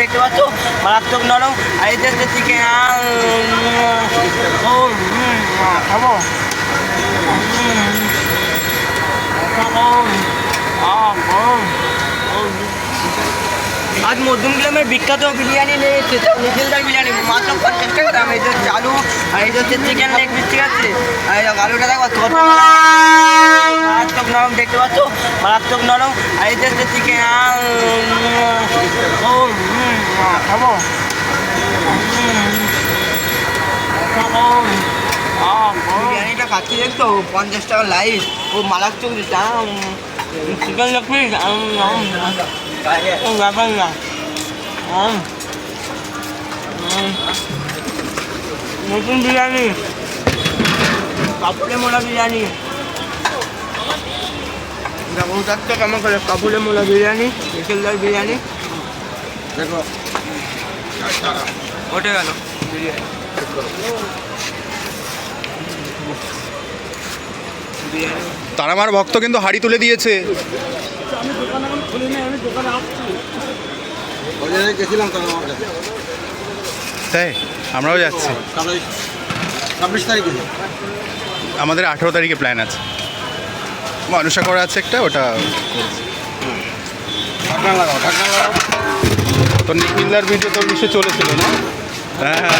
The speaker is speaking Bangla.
দেখতে পাচ্ছ মারাত্মক নরম আর এই যে চিকেন খাব আজ মধ্যম গ্রামের বিখ্যাত বিরিয়ানি নিয়েছে বিরিয়ানি মাত্র পঞ্চাশ টাকা দাম এই যে চালু আর এই হচ্ছে চিকেন লেগ পিস ঠিক আছে আর আলুটা দেখো কত মারাত্মক নরম দেখতে পাচ্ছ মারাত্মক নরম আর এই হচ্ছে চিকেন ও খাব? বিরিয়ানিটা খাচ্ছি দেখতো পঞ্চাশ টাকা লাইট ও মারাত্মক দাম। চিকেন লেগ পিস ব্যাপার না। নতুন বিরিয়ানি। কাপড়ে মোলা বিরিয়ানি। দেখো চারটে কেমন করে কাপড়ে মোলা বিরিয়ানি। বিরিয়ানি। দেখো। ওঠে গেল। বিরিয়ানি আমার ভক্ত কিন্তু হাড়ি তুলে দিয়েছে। গেছিলাম আমার কাছে তাই আমরাও যাচ্ছি। ছাব্বিশ তারিখে আমাদের আঠেরো তারিখে প্ল্যান আছে। মানুষা করা আছে একটা ওটা ঢাকনা লাগাও ঢাকনা লাগাও। তোর নিখিলদার ভিডিও তো নিশ্চয় চলেছিল না হ্যাঁ হ্যাঁ।